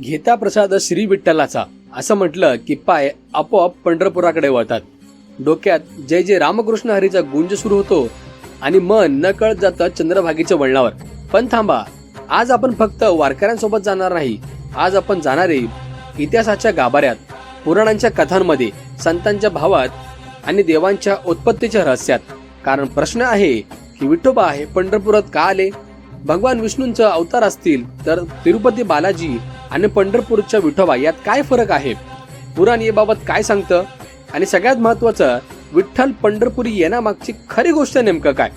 घेता प्रसाद श्री विठ्ठलाचा. असं म्हटलं की पाय आपोआप पंढरपुराकडे वळतात. डोक्यात जय जय रामकृष्ण हरीचा गुंज सुरू होतो आणि मन न कळत जातं चंद्रभागेच्या वळणावर. पण थांबा आज आपण फक्त वारकऱ्यांसोबत जाणार नाही. आज आपण जाणारे इतिहासाच्या गाभाऱ्यात पुराणांच्या कथांमध्ये संतांच्या भावात आणि देवांच्या उत्पत्तीच्या रहस्यात. कारण प्रश्न आहे की विठोबा हे पंढरपुरात का आले? भगवान विष्णूंचा अवतार असतील तर तिरुपती बालाजी आणि पंढरपूरच्या विठोबा यात काय फरक आहे? पुराण याबाबत काय सांगतं? आणि सगळ्यात महत्वाचं विठ्ठल पंढरपुरी येण्यामागची खरी गोष्ट नेमकं काय?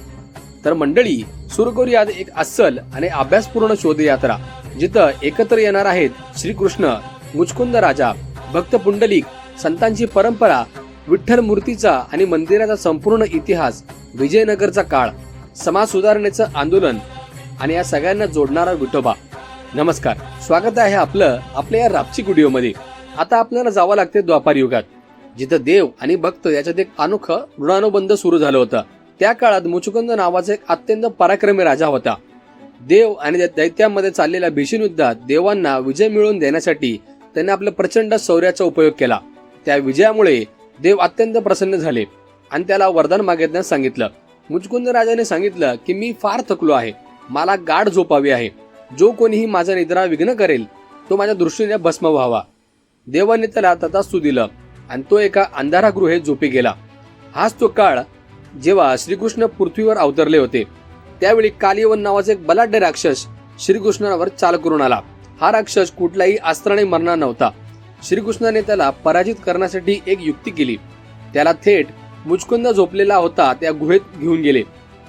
तर मंडळी सुरू करूयात एक अस्सल आणि अभ्यासपूर्ण शोधयात्रा जिथं एकत्र येणार आहेत श्रीकृष्ण मुचकुंद राजा भक्त पुंडलिक संतांची परंपरा विठ्ठल मूर्तीचा आणि मंदिराचा संपूर्ण इतिहास विजयनगरचा काळ समाज सुधारणेचं आंदोलन आणि या सगळ्यांना जोडणारा विठोबा. नमस्कार. स्वागत आहे आपलं आपल्या या रापची व्हिडिओमध्ये आता आपल्याला जावं लागते द्वापार युगात. जिथं देव आणि भक्त याच्यात एक अनोखं ऋणानुबंध सुरू झालं होतं. त्या काळात मुचुकंद नावाचा एक अत्यंत पराक्रमी राजा होता. देव आणि त्या दैत्यामध्ये चाललेल्या भीषण युद्धात देवांना विजय मिळवून देण्यासाठी त्याने आपल्या प्रचंड शौर्याचा उपयोग केला. त्या विजयामुळे देव अत्यंत प्रसन्न झाले आणि त्याला वरदान मागितण्यास सांगितलं. मुचकुंद राजाने सांगितलं की मी फार थकलो आहे. मला गाढ झोपावी आहे. जो कोणीही माझा निद्रा विघ्न करेल तो माझ्या दृष्टीने भस्म व्हावा. देवाने त्याला तथास्तू दिलं आणि तो एका अंधारागृहेत झोपी गेला. हाच तो काळ जेव्हा श्रीकृष्ण पृथ्वीवर अवतरले होते. त्यावेळी कालिवन नावाचा एक बलाढ्य राक्षस श्रीकृष्णावर चाल करून आला. हा राक्षस कुठलाही अस्त्राने मरणार नव्हता. श्रीकृष्णाने त्याला पराजित करण्यासाठी एक युक्ती केली. त्याला थेट मुचकुंद झोपलेला होता त्या गुहेत घेऊन गेले.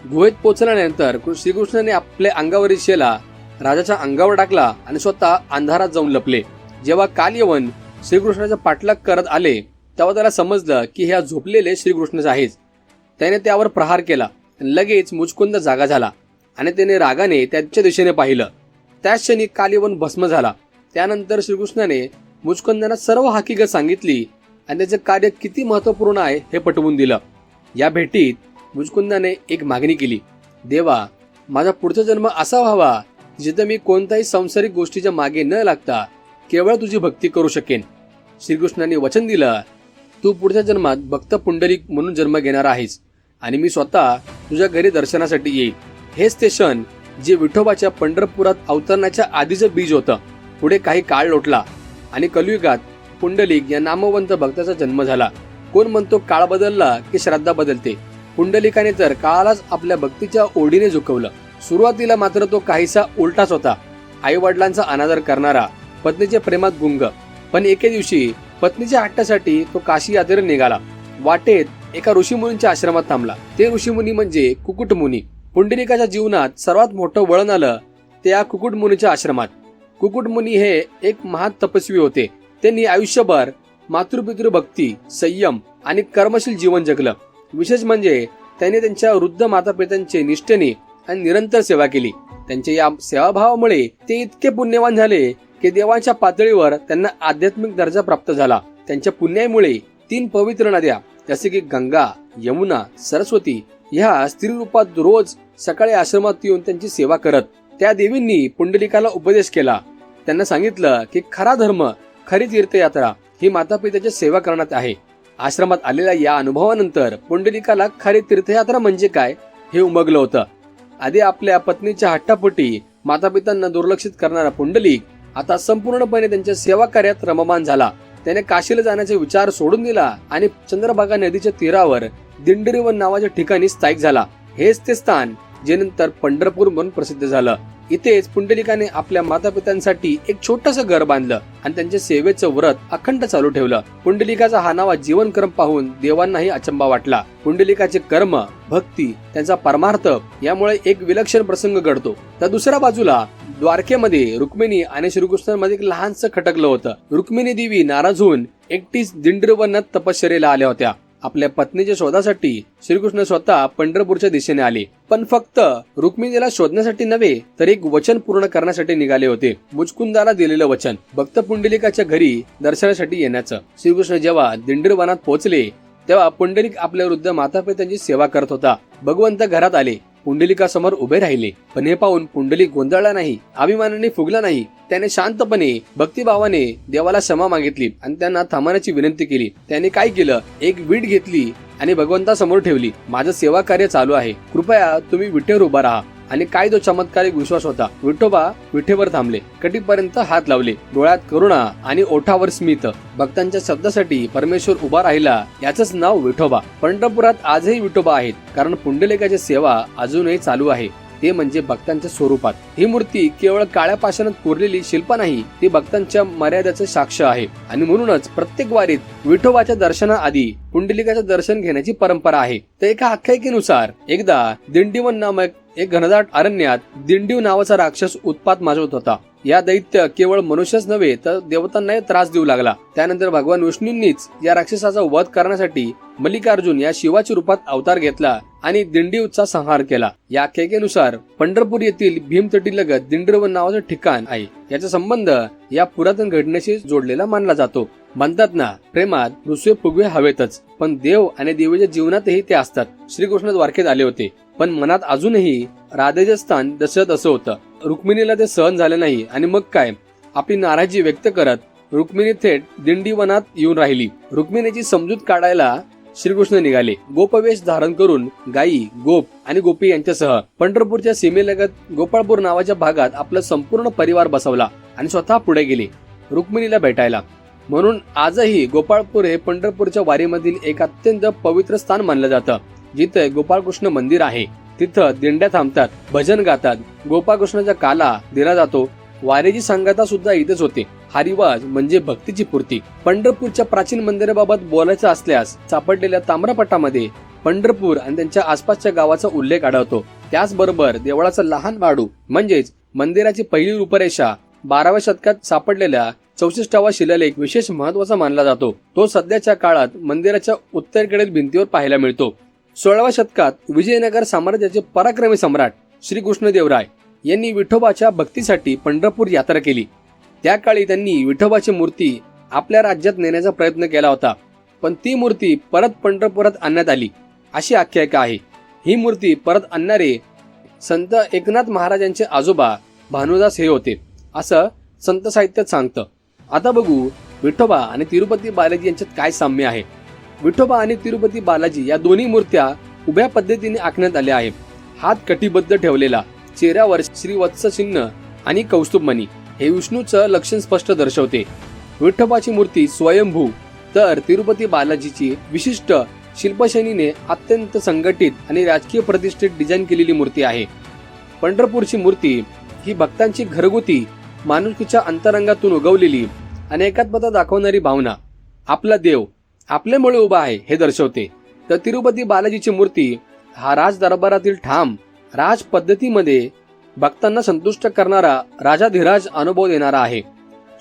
गुहेत पोचल्यानंतर श्रीकृष्णाने आपल्या अंगावरील शेला राजाच्या अंगावर टाकला आणि स्वतः अंधारात जाऊन लपले. जेव्हा कालयवन श्रीकृष्णाचा पाठलाग करत आले तेव्हा त्याला समजलं की ह्या झोपलेले श्रीकृष्णच आहेच त्याने त्यावर प्रहार केला आणि लगेच मुचकुंद जागा झाला आणि त्याने रागाने त्याच्या दिशेने पाहिलं. त्याच क्षणी कालिवन भस्म झाला. त्यानंतर श्रीकृष्णाने मुचकुंदांना सर्व हकीकत सांगितली आणि त्याचे कार्य किती महत्त्वपूर्ण आहे हे पटवून दिलं. या भेटीत मुचकुंदाने एक मागणी केली. देवा माझा पुढचा जन्म असा व्हावा जिथं मी कोणत्याही संसारिक गोष्टीच्या मागे न लागता केवळ तुझी भक्ती करू शकेन. श्रीकृष्णाने वचन दिलं तू पुढच्या जन्मात भक्त पुंडलिक म्हणून जन्म घेणार आहेस आणि मी स्वतः तुझ्या घरी दर्शनासाठी येईल हेच ते क्षण जे विठोबाच्या पंढरपुरात अवतरण्याच्या आधीचं बीज होतं. पुढे काही काळ लोटला आणि कलियुगात पुंडलिक या नामवंत भक्ताचा जन्म झाला. कोण म्हणतो काळ बदलला की श्रद्धा बदलते? पुंडलिकाने तर काळालाच आपल्या भक्तीच्या ओढीने झुकवलं. सुरुवातीला मात्र तो काहीसा उलटाच होता. आई वडिलांचा अनादर करणारा पत्नीच्या प्रेमात गुंग. पण एके दिवशी पत्नीच्या हट्टासाठी तो काशी यात्रेला निघाला. वाटेत एका ऋषीमुनींच्या आश्रमात थांबला. ते ऋषीमुनी म्हणजे कुकुटमुनी पुंडलिकाच्या जीवनात सर्वात मोठं वळण आलं ते या कुकुटमुनीच्या आश्रमात. कुकुटमुनी हे एक महान तपस्वी होते. त्यांनी आयुष्यभर मातृपितृ भक्ती संयम आणि कर्मशील जीवन जगलं. विशेष म्हणजे त्यांनी त्यांच्या वृद्ध मातापित्यांचे निष्ठेने आणि निरंतर सेवा केली. त्यांच्या या सेवाभावामुळे ते इतके पुण्यवान झाले की देवांच्या पातळीवर त्यांना आध्यात्मिक दर्जा प्राप्त झाला. त्यांच्या पुण्यामुळे तीन पवित्र नद्या जसे की गंगा यमुना सरस्वती ह्या स्त्री रूपात रोज सकाळी आश्रमात येऊन त्यांची सेवा करत त्या देवींनी पुंडलिकाला उपदेश केला. त्यांना सांगितलं की खरा धर्म खरी तीर्थयात्रा ही माता पित्याची सेवा करण्यात आहे. आश्रमात आलेल्या या अनुभवानंतर पुंडलिकाला खरी तीर्थयात्रा म्हणजे काय हे उमगलं होतं. आधी आपल्या पत्नीच्या हट्टापोटी मातापितांना दुर्लक्षित करणारा पुंडलिक आता संपूर्णपणे त्यांच्या सेवा कार्यात रममान झाला. त्याने काशीला जाण्याचा विचार सोडून दिला आणि चंद्रभागा नदीच्या तीरावर दिंडरीवन नावाच्या ठिकाणी स्थायिक झाला. हेच ते स्थान जे नंतर पंढरपूर म्हणून प्रसिद्ध झालं. इथेच पुंडलिकाने आपल्या मातापित्यांसाठी एक छोटस घर बांधलं आणि त्यांच्या सेवेचं व्रत अखंड चालू ठेवलं. पुंडलिकाचा हा नावा जीवनक्रम पाहून देवांनाही अचंबा वाटला. पुंडलिकाचे कर्म भक्ती त्यांचा परमार्थ यामुळे एक विलक्षण प्रसंग घडतो. तर दुसऱ्या बाजूला द्वारकेमध्ये रुक्मिणी आणि श्रीकृष्णांमध्ये एक लहानसं खटकलं होतं. रुक्मिणी देवी नाराज होऊन एकटीच दिंडरवनात तपश्चरेला आल्या होत्या. आपल्या पत्नीच्या शोधासाठी श्रीकृष्ण स्वतः पंढरपूरच्या दिशेने आले. पण फक्त रुक्मिणीला शोधण्यासाठी नव्हे तर एक वचन पूर्ण करण्यासाठी निघाले होते. मुचकुंदाला दिलेलं वचन भक्त पुंडलिकाच्या घरी दर्शनासाठी येण्याचं. श्रीकृष्ण जेव्हा दिंडीरवनात पोहोचले तेव्हा पुंडलिक आपल्या वृद्ध मातापित्यांची सेवा करत होता. भगवंत घरात आले. पुंडलिकासमोर उभे राहिले. पण हे पाहून पुंडलिक गोंधळला नाही अभिमानाने फुगला नाही. त्याने शांतपणे भक्तिभावाने देवाला क्षमा मागितली आणि त्यांना थांबण्याची विनंती केली. त्याने काय केलं? एक वीट घेतली आणि भगवंतासमोर ठेवली. माझं सेवा कार्य चालू आहे. कृपया तुम्ही विटेवर उभा राहा. आणि काय तो चमत्कारिक विश्वास होता. विठोबा विठेवर थांबले. कटीपर्यंत हात लावले? डोळ्यात करुणा आणि ओठावर स्मित. भक्तांच्या शब्दासाठी परमेश्वर उभा राहिला याच नाव विठोबा. पंढरपुरात आजही विठोबा आहेत कारण पुंडलिकाची सेवा अजूनही चालू आहे. ते म्हणजे भक्तांच्या स्वरूपात. ही मूर्ती केवळ काळ्या पाषाणात कोरलेली शिल्प नाही ती भक्तांच्या मर्यादेचे साक्ष आहे. आणि म्हणूनच प्रत्येक वारीत विठोबाच्या दर्शनाआधी पुंडलिकाचं दर्शन घेण्याची परंपरा आहे. तर एका आख्यायिकेनुसार एकदा दिंडीवन नामक एक घनदाट अरण्यात दिंडीव नावाचा राक्षस उत्पात माजवत होता. या दैत्य केवळ मनुष्यच नव्हे तर देवतांनाही त्रास देऊ लागला. त्यानंतर भगवान विष्णूंनीच या राक्षसाचा वध करण्यासाठी मल्लिकार्जुन या शिवाच्या रूपात अवतार घेतला. आणि दिंडीवचा संहार केला. या खेकेनुसार पंढरपूर येथील भीमतटी लगत दिंडीवन नावाचं ठिकाण आहे. याचा संबंध या पुरातन घटनेशी जोडलेला मानला जातो. म्हणतात ना प्रेमात रुसवे फुगवे हवेतच पण देव आणि देवीच्या जीवनातही ते असतात. श्रीकृष्ण द्वारकेत आले होते पण मनात अजूनही राधेचे स्थान दशरथ असं होतं. रुक्मिणीला ते सहन झाले नाही आणि मग काय? आपली नाराजी व्यक्त करत रुक्मिणी थेट दिंडीवनात येऊन राहिली. रुक्मिणीची समजूत काढायला श्रीकृष्ण निघाले. गोपवेश धारण करून गायी गोप आणि गोपी यांच्यासह पंढरपूरच्या सीमेलगत गोपाळपूर नावाच्या भागात आपला संपूर्ण परिवार बसवला आणि स्वतः पुढे गेले रुक्मिणीला भेटायला. म्हणून आजही गोपाळपूर हे पंढरपूरच्या वारीमधील एक अत्यंत पवित्र स्थान मानलं जातं जिथे गोपाळकृष्ण मंदिर आहे. तिथं दिंड्या थांबतात भजन गातात गोपाळकृष्णाचा काला दिला जातो. वारेची सांगता सुद्धा इथेच होते. हा रिवाज म्हणजे भक्तीची पूर्ती. पंढरपूरच्या प्राचीन मंदिराबाबत बोलायचं असल्यास सापडलेल्या ताम्रपटामध्ये पंढरपूर आणि त्यांच्या आसपासच्या गावाचा उल्लेख आढळतो. त्याचबरोबर देवळाचा लहान वाडू म्हणजेच मंदिराची पहिली रूपरेषा बाराव्या शतकात सापडलेल्या चौसष्टावा शिलालेख विशेष महत्त्वाचा मानला जातो. तो सध्याच्या काळात मंदिराच्या उत्तरेकडील भिंतीवर पाहायला मिळतो. सोळाव्या शतकात विजयनगर साम्राज्याचे पराक्रमी सम्राट श्री कृष्णदेवराय यांनी विठोबाच्या भक्तीसाठी पंढरपूर यात्रा केली. त्या काळी त्यांनी विठोबाची मूर्ती आपल्या राज्यात नेण्याचा प्रयत्न केला होता. पण ती मूर्ती परत पंढरपुरात आणण्यात आली अशी आख्यायिका आहे. ही मूर्ती परत आणणारे संत एकनाथ महाराजांचे आजोबा भानुदास हे होते असं संत साहित्यात सांगतं. आता बघू विठोबा आणि तिरुपती बालाजी यांच्यात काय साम्य आहे. विठोबा आणि तिरुपती बालाजी या दोन्ही मूर्त्या उभ्या पद्धतीने आखण्यात आल्या आहेत. हात कटिबद्ध ठेवलेला चेहऱ्यावर श्रीवत्स चिन्ह आणि कौस्तुभमणी. हे विष्णूचं लक्षण स्पष्ट दर्शवते. विठ्ठपाची मूर्ती स्वयंभू तर तिरुपती बालाजीची विशिष्ट शिल्पशैलीने अत्यंत संघटित आणि राजकीय प्रतिष्ठित डिझाईन केलेली मूर्ती आहे. पंढरपूरची मूर्ती ही भक्तांची घरगुती माणुसकीच्या अंतरंगातून उगवलेली आणि एकात्मता दाखवणारी भावना आपला देव आपल्यामुळे उभा आहे हे दर्शवते. तर तिरुपती बालाजीची मूर्ती हा राज दरबारातील ठाम राज पद्धतीमध्ये भक्तांना संतुष्ट करणारा राजाधिराज अनुभव देणारा आहे.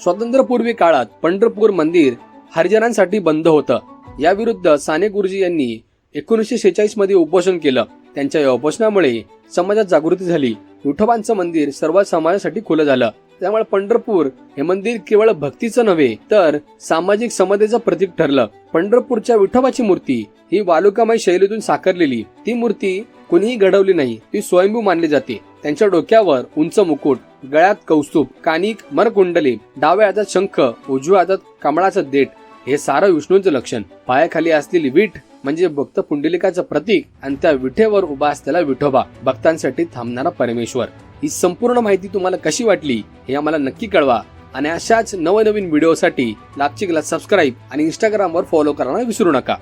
स्वातंत्र्यपूर्वी काळात पंढरपूर मंदिर हरिजनांसाठी बंद होतं. याविरुद्ध साने गुरुजी यांनी एकोणीसशे शेचाळीसमध्ये उपोषण केलं. त्यांच्या या उपोषणामुळे समाजात जागृती झाली. विठोबांचं मंदिर सर्व समाजासाठी खुलं झालं. त्यामुळे पंढरपूर हे मंदिर केवळ भक्तीचं नव्हे तर सामाजिक समतेचं प्रतीक ठरलं. पंढरपूरच्या विठोबाची मूर्ती ही वालुकामय शैलीतून साकारलेली. ती मूर्ती कुणीही घडवली नाही ती स्वयंभू मानली जाते. त्यांच्या डोक्यावर उंच मुकुट गळ्यात कौस्तुभ कानिक मरकुंडली डाव्या हातात शंख उजव्या हातात कमळाचं देठ हे सारं विष्णूंचं लक्षण. पायाखाली असलेली वीट म्हणजे भक्त पुंडलिकाचं प्रतीक आणि त्या विठेवर उभा असलेला विठोबा भक्तांसाठी थांबणारा परमेश्वर. ही संपूर्ण माहिती तुम्हाला कशी वाटली हे आम्हाला नक्की कळवा. आणि अशाच नवनवीन व्हिडिओसाठी लापचिकला सबस्क्राईब आणि इंस्टाग्रामवर फॉलो करायला विसरू नका.